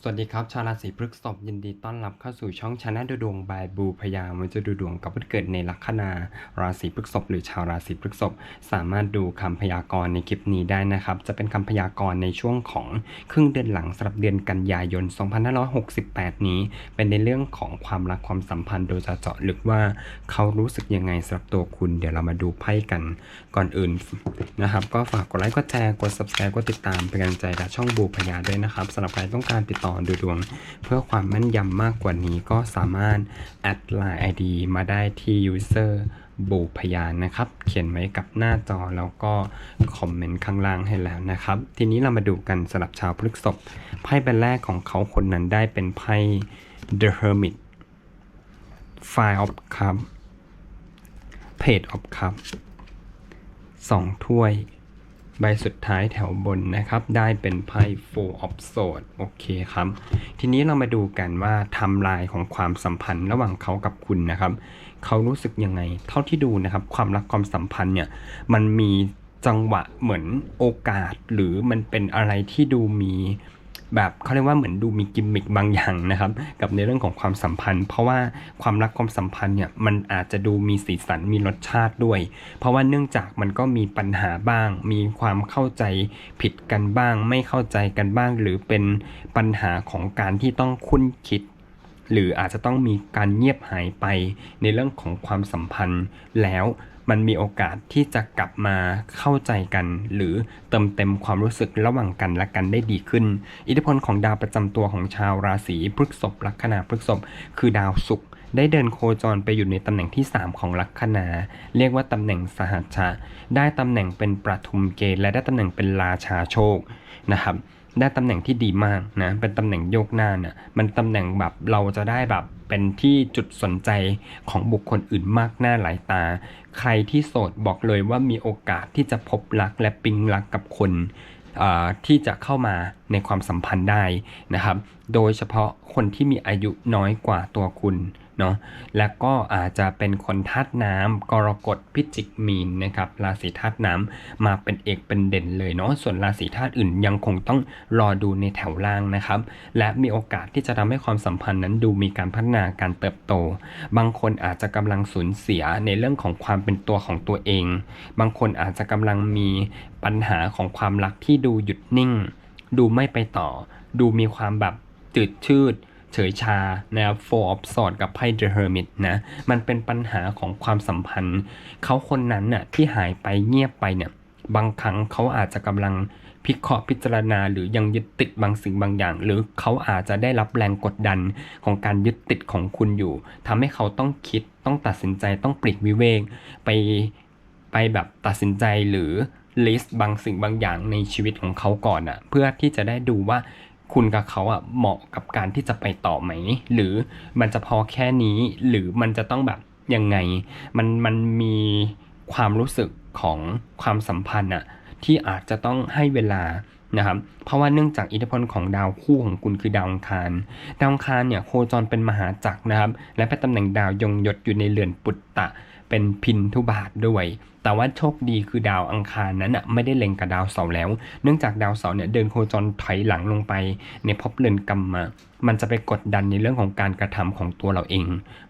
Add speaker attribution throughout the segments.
Speaker 1: สวัสดีครับชาวราศีพฤษภยินดีต้อนรับเข้าสู่ช่องชนะดูดวงบายบูพยามันจะดูดวงกับผู้เกิดในลัคนาราศีพฤษภหรือชาวราศีพฤษภสามารถดูคำพยากรณ์ในคลิปนี้ได้นะครับ จะเป็นคำพยากรณ์ในช่วงของครึ่งเดือนหลังสำหรับเดือนกันยายน 2568 นี้ เป็นในเรื่องของความรักความสัมพันธ์โดยจะเจาะลึกว่าเขารู้สึกยังไงสำหรับตัวคุณ เดี๋ยวเรามาดูไพ่กันก่อนอื่นนะครับ ก็ฝากกดไลค์กดแชร์กด subscribe กดติดตามเป็นกำลังใจกับช่องบูพยาด้วยนะครับสำหรับใครต้องการติดต่อดูดวง เพื่อความแม่นยำมากกว่านี้ก็สามารถแอดไลน์ ID มาได้ที่ user บูพยานนะครับ เขียนไว้กับหน้าจอแล้วก็คอมเมนต์ข้างล่างให้แล้วนะครับ ทีนี้เรามาดูกันสำหรับชาวพฤษภไพ่ใบแรกของเขาคนนั้นได้เป็นไพ่ The Hermit Five of Cup Page of Cup สองถ้วย บสุดท้ายแถวบนนะครับ ได้เป็นไพ่ Four of Swords โอเคครับ ทีนี้เรามาดูกันว่าทำลายของความสัมพันธ์ระหว่างเขากับคุณนะครับ เขารู้สึกยังไง เท่าที่ดูนะครับ ความรักความสัมพันธ์เนี่ย มันมีจังหวะเหมือนโอกาส หรือมันเป็นอะไรที่ดูมี แบบเขาเรียกว่าเหมือนดูมีกิมมิคบางอย่างนะครับ กับในเรื่องของความสัมพันธ์ เพราะว่าความรักความสัมพันธ์เนี่ยมันอาจจะดูมีสีสันมีรสชาติด้วย เพราะว่าเนื่องจากมันก็มีปัญหาบ้าง มีความเข้าใจผิดกันบ้าง ไม่เข้าใจกันบ้าง หรือเป็นปัญหาของการที่ต้องคุ้นคิด หรืออาจจะต้องมีการเงียบหายไปในเรื่องของความสัมพันธ์ แล้วมันมีโอกาสที่จะกลับมาเข้าใจกัน หรือเติมเต็มความรู้สึกระหว่างกันและกันได้ดีขึ้น อิทธิพลของดาวประจำตัวของชาวราศีพฤษภลัคนาพฤษภคือดาวศุกร์ได้เดินโคจรไปอยู่ในตำแหน่งที่ 3 ของลัคนา เรียกว่าตำแหน่งสหัชชะ ได้ตำแหน่งเป็นประทุมเกณฑ์และได้ตำแหน่งเป็นราชาโชคนะครับ ได้ตำแหน่งที่ดีมากนะ เป็นตำแหน่งโยกหน้าน่ะมันตำแหน่งแบบเราจะได้แบบเป็นที่จุดสนใจของบุคคลอื่นมากหน้าหลายตา ใครที่โสดบอกเลยว่ามีโอกาสที่จะพบรักและปิ๊งรักกับคนที่จะเข้ามาในความสัมพันธ์ได้นะครับ โดยเฉพาะคนที่มีอายุน้อยกว่าตัวคุณ เนาะแล้วก็อาจจะเป็นคนธาตุน้ำกรกฎพิจิกมีนนะครับราศีธาตุน้ำมาเป็นเอกเป็นเด่นเลยเนาะส่วนราศีธาตุอื่นยังคงต้องรอดูในแถวล่างนะครับ และมีโอกาสที่จะทำให้ความสัมพันธ์นั้นดูมีการพัฒนาการเติบโต บางคนอาจจะกำลังสูญเสียในเรื่องของความเป็นตัวของตัวเอง บางคนอาจจะกำลังมีปัญหาของความรักที่ดูหยุดนิ่ง ดูไม่ไปต่อ ดูมีความแบบจืดชืด เฉยชานะครับ Four of Swords กับไพ่ The Hermit นะมันเป็นปัญหาของความสัมพันธ์ เขาคนนั้นน่ะที่หายไปเงียบไปเนี่ยบางครั้งเขาอาจจะกำลังพิเคราะห์พิจารณาหรือยังยึดติดบางสิ่งบางอย่าง หรือเขาอาจจะได้รับแรงกดดันของการยึดติดของคุณอยู่ทำให้เขาต้องคิดต้องตัดสินใจต้องปลีกวิเวกไปไปแบบตัดสินใจหรือลิสต์บางสิ่งบางอย่างในชีวิตของเขาก่อนอะเพื่อที่จะได้ดูว่า คุณกับเขาอะเหมาะกับการที่จะไปต่อไหม หรือมันจะพอแค่นี้หรือมันจะต้องแบบยังไง มันมันมีความรู้สึกของความสัมพันธ์อะที่อาจจะต้องให้เวลา นะครับ เพราะว่าเนื่องจากอิทธิพลของดาวคู่ของคุณคือดาวอังคาร ดาวอังคารเนี่ยโคจรเป็นมหาจักรนะครับ และเป็นตำแหน่งดาวยงยศอยู่ในเรือนปุตตะ เป็นพินทุบาทด้วย แต่ว่าโชคดีคือดาวอังคารนั้นอะไม่ได้เล็งกับดาวเสาร์แล้ว เนื่องจากดาวเสาร์เนี่ยเดินโคจรถอยหลังลงไป ในภพเรือนกรรมมา มันจะไปกดดันในเรื่องของการกระทำของตัวเราเอง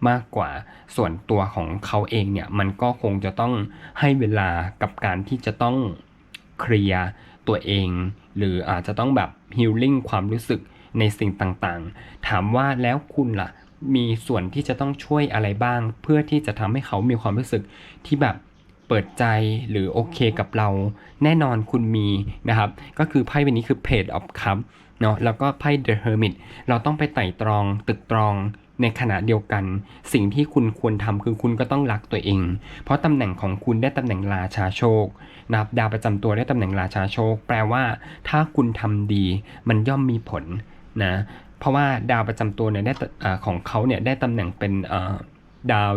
Speaker 1: มากกว่าส่วนตัวของเขาเองเนี่ยมันก็คงจะต้องให้เวลากับการที่จะต้องเคลียร์ ตัวเอง หรืออาจจะต้องแบบฮิลลิ่งความรู้สึกในสิ่งต่างๆ ถามว่าแล้วคุณล่ะ มีส่วนที่จะต้องช่วยอะไรบ้าง เพื่อที่จะทำให้เขามีความรู้สึกที่แบบเปิดใจหรือโอเคกับเรา แน่นอนคุณมีนะครับ ก็คือไพ่ใบนี้คือ Page of Cup เนาะแล้วก็ไพ่ The Hermit เราต้องไปไต่ตรองตึกตรอง ในขณะเดียวกัน สิ่งที่คุณควรทำคือคุณก็ต้องรักตัวเอง เพราะตำแหน่งของคุณได้ตำแหน่งราชาโชคนะครับดาวประจำตัวได้ตำแหน่งราชาโชค แปลว่า ถ้าคุณทำดี มันย่อมมีผลนะ เพราะว่าดาวประจำตัวเนี่ยได้ของเขาเนี่ยได้ตำแหน่งเป็นดาว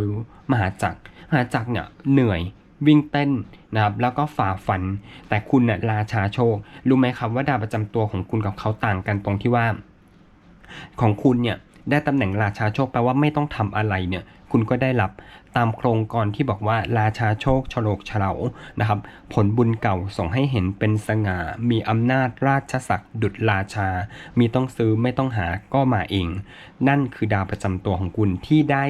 Speaker 1: มหาจักรมหาจักรเนี่ยเหนื่อยวิ่งเต้นนะครับแล้วก็ฝ่าฟัน แต่คุณน่ะราชาโชค รู้ไหมครับว่าดาวประจำตัวของคุณกับเขาต่างกันตรงที่ว่า ของคุณเนี่ย ได้ตำแหน่งราชาโชคแปลว่าไม่ต้องทำอะไรเนี่ยคุณก็ได้รับตามโครงกรที่บอกว่าราชาโชคฉลกเฉลานะครับ ผลบุญเก่าส่งให้เห็นเป็นสง่า มีอำนาจราชศักดิ์ดุจราชา มีต้องซื้อไม่ต้องหาก็มาเอง นั่นคือดาวประจำตัวของคุณที่ได้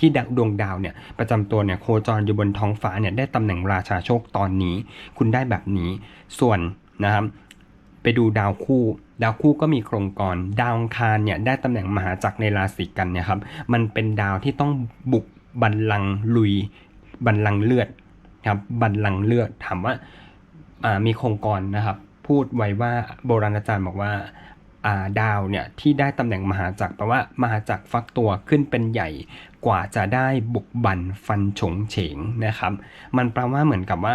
Speaker 1: ที่ดวดวงดาวเนี่ยประจำตัวเนี่ยโคจรอยู่บนท้องฟ้าเนี่ยได้ตำแหน่งราชาโชคตอนนี้ คุณได้แบบนี้ส่วนนะครับ ไปดูดาวคู่ ดาวคู่ก็มีโครงกรดาวองคารเนี่ยได้ตำแหน่งมหาจักรในราศีกันเนี่ยครับมันเป็นดาวที่ต้องบุกบัลลังลุยบัลลังเลือดครับบัลลังเลือดถามว่าามีโครงกรนะครับพูดไว้ว่าโบราณอาจารย์บอกว่าาดาวเนี่ยที่ได้ตำแหน่งมหาจักรแปลว่ามหาจักรฟักตัวขึ้นเป็นใหญ่กว่าจะได้บุกบันฟันฉงเฉงนะครับ มันแปลว่าเหมือนกับว่า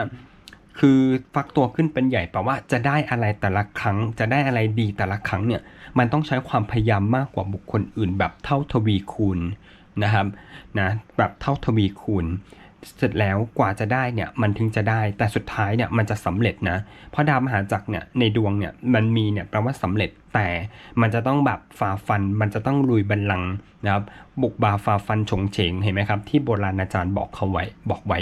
Speaker 1: คือฟักตัวขึ้นเป็นใหญ่แปลว่าจะได้อะไรแต่ละครั้ง จะได้อะไรดีแต่ละครั้งเนี่ย มันต้องใช้ความพยายามมากกว่าบุคคลอื่นแบบเท่าทวีคูณนะครับนะแบบเท่าทวีคูณ เสร็จแล้วกว่าจะได้เนี่ยมันถึงจะได้แต่สุดท้ายเนี่ยมันจะสำเร็จนะ เพราะดาวมหาจักรเนี่ยในดวงเนี่ยมันมีเนี่ยแปลว่าสำเร็จแต่มันจะต้องแบบฝ่าฟัน มันจะต้องลุยบัลลังนะครับบุกบาฝ่าฟันฉงเฉงเห็นไหมครับที่โบราณอาจารย์บอกเขาไว้บอกไว้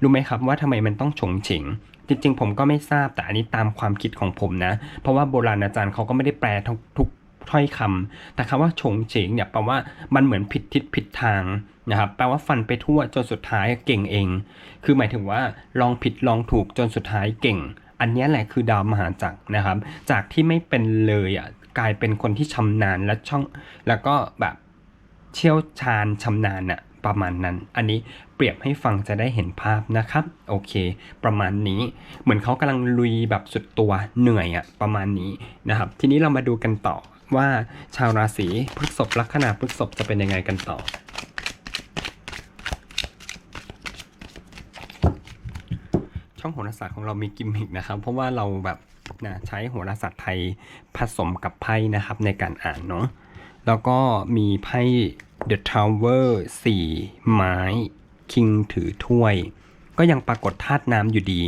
Speaker 1: รู้ไหมครับว่าทำไมมันต้องฉงเฉงจริงๆผมก็ไม่ทราบแต่อันนี้ตามความคิดของผมนะ เพราะว่าโบราณอาจารย์เขาก็ไม่ได้แปลทุก ถ้อยคำแต่คำว่าฉงเฉงเนี่ยแปลว่ามันเหมือนผิดทิศผิดทางนะครับแปลว่าฟันไปทั่วจนสุดท้ายเก่งเอง คือหมายถึงว่าลองผิดลองถูกจนสุดท้ายเก่ง อันนี้แหละคือดาวมหาจักรนะครับ จากที่ไม่เป็นเลยอะกลายเป็นคนที่ชำนาญและช่อง แล้วก็แบบเชี่ยวชาญชำนาญอะประมาณนั้น อันนี้เปรียบให้ฟังจะได้เห็นภาพนะครับ โอเค ประมาณนี้ เหมือนเขากำลังลุยแบบสุดตัวเหนื่อยอะประมาณนี้นะครับ ทีนี้เรามาดูกันต่อ ว่าชาวราศีพฤษภลัคนาพฤษภจะเป็นยังไงกันต่อ ช่องโหราศาสตร์ของเรามีกิมมิกนะครับ เพราะว่าเราแบบนะใช้โหราศาสตร์ไทยผสมกับไพ่นะครับในการอ่านเนาะแล้วก็มีไพ่ The Tower 4 ไม้ คิงถือถ้วย ก็ยังปรากฏธาตุน้ำอยู่ดี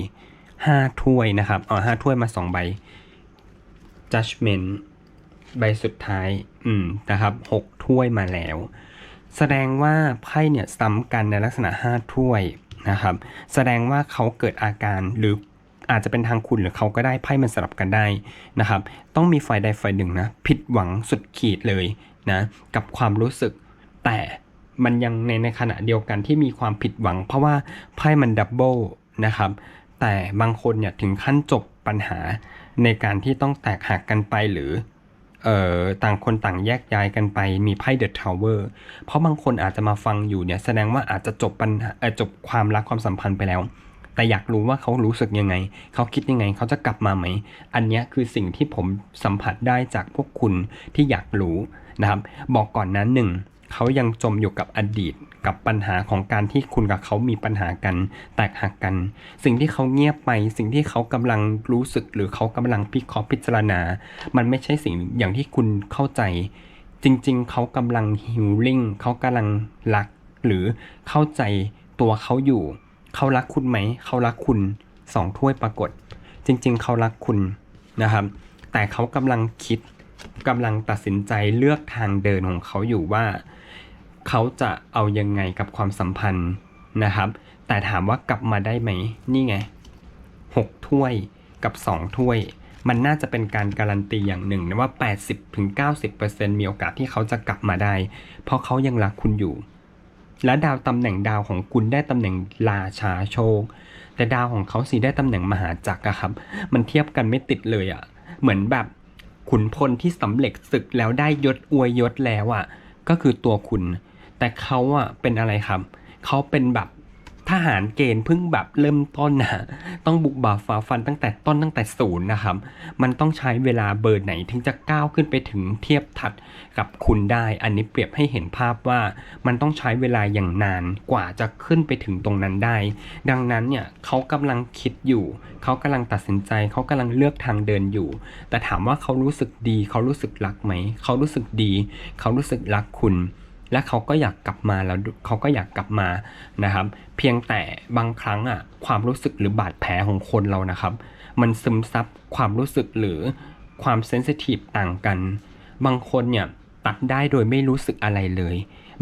Speaker 1: 5 ถ้วยนะครับ อ๋อ5ถ้วยมา 2 ใบ Judgment ใบสุดท้าย อืมนะครับ6ถ้วยมาแล้ว แสดงว่าไพ่เนี่ยซ้ำกันในลักษณะ5ถ้วยนะครับ แสดงว่าเขาเกิดอาการหรืออาจจะเป็นทางคุณหรือเขาก็ได้ไพ่มันสลับกันได้นะครับ ต้องมีฝ่ายใดฝ่ายหนึ่งนะ ผิดหวังสุดขีดเลยนะกับความรู้สึก แต่มันยังในในขณะเดียวกันที่มีความผิดหวัง เพราะว่าไพ่มันดับเบิลนะครับ แต่บางคนเนี่ยถึงขั้นจบปัญหาในการที่ต้องแตกหักกันไปหรือ เอ่อต่างคนต่างแยกย้ายกันไปมีไพ่เดอะทาวเวอร์เพราะบางคนอาจจะมาฟังอยู่เนี่ยแสดงว่าอาจจะจบปัญหาจบความรักความสัมพันธ์ไปแล้ว แต่อยากรู้ว่าเขารู้สึกยังไง เขาคิดยังไงเขาจะกลับมาไหม อันนี้คือสิ่งที่ผมสัมผัสได้จากพวกคุณที่อยากรู้นะครับ บอกก่อนนั้นหนึ่งเขายังจมอยู่กับอดีต กับปัญหาของการที่คุณกับเขามีปัญหากัน แตกหักกัน สิ่งที่เขาเงียบไป สิ่งที่เขากำลังรู้สึก หรือเขากำลังพิเคราะห์พิจารณา มันไม่ใช่สิ่งอย่างที่คุณเข้าใจ จริง ๆ เขากำลังฮิลลิ่งเขากำลังรัก หรือเข้าใจตัวเขาอยู่ เขารักคุณไหม เขารักคุณสองถ้วยปรากฏ จริง ๆ เขารักคุณนะครับ แต่เขากำลังคิดกำลังตัดสินใจเลือกทางเดินของเขาอยู่ว่า เขาจะเอายังไงกับความสัมพันธ์นะครับ แต่ถามว่ากลับมาได้ไหม นี่ไงหกถ้วยกับสองถ้วย มันน่าจะเป็นการการันตีอย่างหนึ่งนะว่า 80-90%มีโอกาสที่เขาจะกลับมาได้ เพราะเขายังรักคุณอยู่ และดาวตำแหน่งดาวของคุณได้ตำแหน่งราชาโชค แต่ดาวของเขาสิได้ตำแหน่งมหาจักรอะครับ มันเทียบกันไม่ติดเลยอะเหมือนแบบขุนพลที่สำเร็จศึกแล้วได้ยศอวยยศแล้วอะก็คือตัวคุณ แต่เขาอะเป็นอะไรครับ เขาเป็นแบบทหารเกณฑ์เพิ่งแบบเริ่มต้นนะต้องบุกบ่าฝ่าฟันตั้งแต่ต้นตั้งแต่ศูนย์นะครับ มันต้องใช้เวลาเบอร์ไหนถึงจะก้าวขึ้นไปถึงเทียบทัดกับคุณได้ อันนี้เปรียบให้เห็นภาพว่ามันต้องใช้เวลาอย่างนานกว่าจะขึ้นไปถึงตรงนั้นได้ ดังนั้นเนี่ยเขากำลังคิดอยู่ เขากำลังตัดสินใจ เขากำลังเลือกทางเดินอยู่ แต่ถามว่าเขารู้สึกดี เขารู้สึกรักไหม เขารู้สึกดี เขารู้สึกรักคุณ และเขาก็อยากกลับมาแล้วเขาก็อยากกลับมานะครับ เพียงแต่บางครั้งอะความรู้สึกหรือบาดแผลของคนเรานะครับ มันซึมซับความรู้สึกหรือความเซนซิทีฟต่างกัน บางคนเนี่ยตัดได้โดยไม่รู้สึกอะไรเลย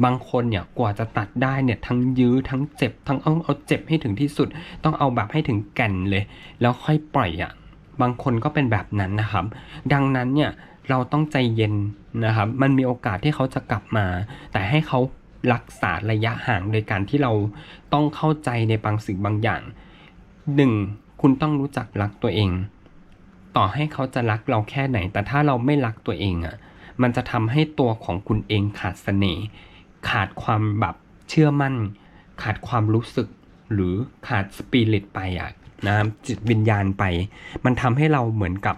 Speaker 1: บางคนเนี่ยกว่าจะตัดได้เนี่ยทั้งยื้อทั้งเจ็บ ทั้งเอาเอาเจ็บให้ถึงที่สุด ต้องเอาแบบให้ถึงแก่นเลย แล้วค่อยปล่อยอะ่ะบางคนก็เป็นแบบนั้นนะครับ ดังนั้นเนี่ย เราต้องใจเย็นนะครับ มันมีโอกาสที่เขาจะกลับมา แต่ให้เขารักษาระยะห่างโดยการที่เราต้องเข้าใจในบางสิ่งบางอย่างหนึ่งคุณต้องรู้จักรักตัวเอง ต่อให้เขาจะรักเราแค่ไหน แต่ถ้าเราไม่รักตัวเองอะ่ะ มันจะทำให้ตัวของคุณเองขาดเสน่ห์ขาดความแบบเชื่อมั่น ขาดความรู้สึก หรือขาดสปิริตไปอะนะครับจิตวิญญาณไป มันทำให้เราเหมือนกับ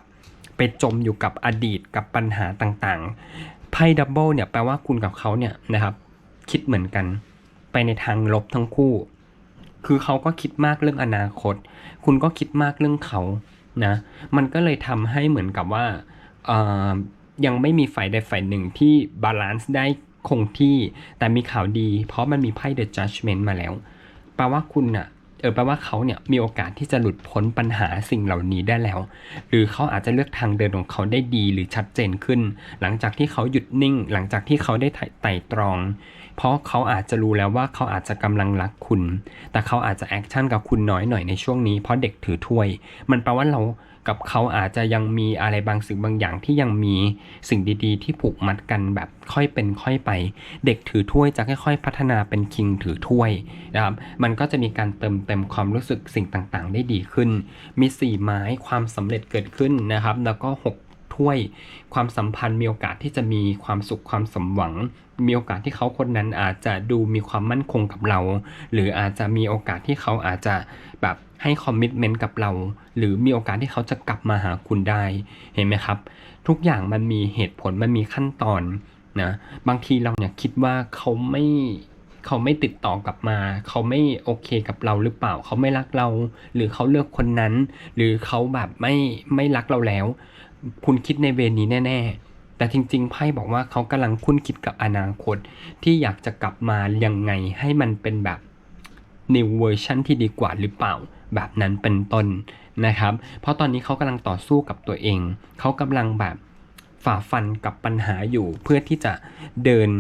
Speaker 1: ไปจมอยู่กับอดีตกับปัญหาต่างๆไพ่ดับเบิลเนี่ยแปลว่าคุณกับเขาเนี่ยนะครับคิดเหมือนกันไปในทางลบทั้งคู่ คือเขาก็คิดมากเรื่องอนาคต คุณก็คิดมากเรื่องเขานะ มันก็เลยทำให้เหมือนกับว่ายังไม่มีฝ่ายใดฝ่ายหนึ่งที่บาลานซ์ได้คงที่ แต่มีข่าวดี เพราะมันมีไพ่ The Judgment มาแล้ว แปลว่าคุณน่ะ ออแปลว่าเขาเนี่ยมีโอกาสที่จะหลุดพ้นปัญหาสิ่งเหล่านี้ได้แล้ว หรือเขาอาจจะเลือกทางเดินของเขาได้ดีหรือชัดเจนขึ้น หลังจากที่เขาหยุดนิ่ง หลังจากที่เขาได้ไต่ไต่ตรอง เพราะเขาอาจจะรู้แล้วว่าเขาอาจจะกำลังรักคุณ แต่เขาอาจจะแอคชั่นกับคุณน้อยหน่อยในช่วงนี้เพราะเด็กถือถ้วย มันแปลว่าเรา กับเขาอาจจะยังมีอะไรบางสิ่งบางอย่างที่ยังมีสิ่งดีๆ ที่ผูกมัดกันแบบค่อยเป็นค่อยไป เด็กถือถ้วยจะค่อยๆพัฒนาเป็นคิงถือถ้วยนะครับมันก็จะมีการเติมเต็มความรู้สึกสิ่งต่างๆ ได้ดีขึ้น มีสี่ไม้ความสำเร็จเกิดขึ้นนะครับ แล้วก็หก ถ้วย ความสัมพันธ์มีโอกาสที่จะมีความสุขความสมหวัง มีโอกาสที่เขาคนนั้นอาจจะดูมีความมั่นคงกับเรา หรืออาจจะมีโอกาสที่เขาอาจจะแบบให้คอมมิชเมนต์กับเรา หรือมีโอกาสที่เขาจะกลับมาหาคุณได้ เห็นไหมครับ ทุกอย่างมันมีเหตุผลมันมีขั้นตอนนะบางทีเราเนี่ยคิดว่าเขาไม่เขาไม่ติดต่อกลับมา เขาไม่โอเคกับเราหรือเปล่า เขาไม่รักเรา หรือเขาเลือกคนนั้น หรือเขาแบบไม่ไม่รักเราแล้ว คุณคิดในเวรนี้แน่ ๆ แต่จริงๆไพ่บอกว่าเขากำลังคุ้นคิดกับอนาคต ที่อยากจะกลับมายังไงให้มันเป็นแบบ new version ที่ดีกว่าหรือเปล่า แบบนั้นเป็นต้นนะครับ เพราะตอนนี้เขากำลังต่อสู้กับตัวเอง เขากำลังแบบฝ่าฟันกับปัญหาอยู่เพื่อที่จะเดิน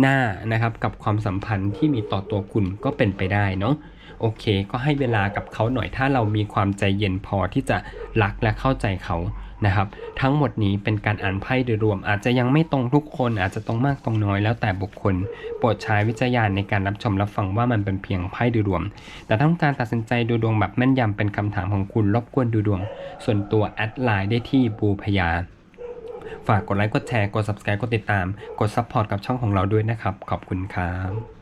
Speaker 1: หน้านะครับกับความสัมพันธ์ที่มีต่อตัวคุณก็เป็นไปได้เนาะ โอเค ก็ให้เวลากับเขาหน่อยถ้าเรามีความใจเย็นพอที่จะรักและเข้าใจเขานะครับ ทั้งหมดนี้เป็นการอ่านไพ่โดยรวม อาจจะยังไม่ตรงทุกคนอาจจะตรงมากตรงน้อยแล้วแต่บุคคล โปรดใช้วิจารณญาณในการรับชมรับฟังว่ามันเป็นเพียงไพ่โดยรวม แต่ถ้าต้องการตัดสินใจดูดวงแบบแม่นยำเป็นคำถามของคุณรบกวนดูดวง ส่วนตัวแอดไลน์ได้ที่บูพยาฝากกดไลค์กดแชร์กด subscribe กดติดตาม กด support กับช่องของเราด้วยนะครับ ขอบคุณครับ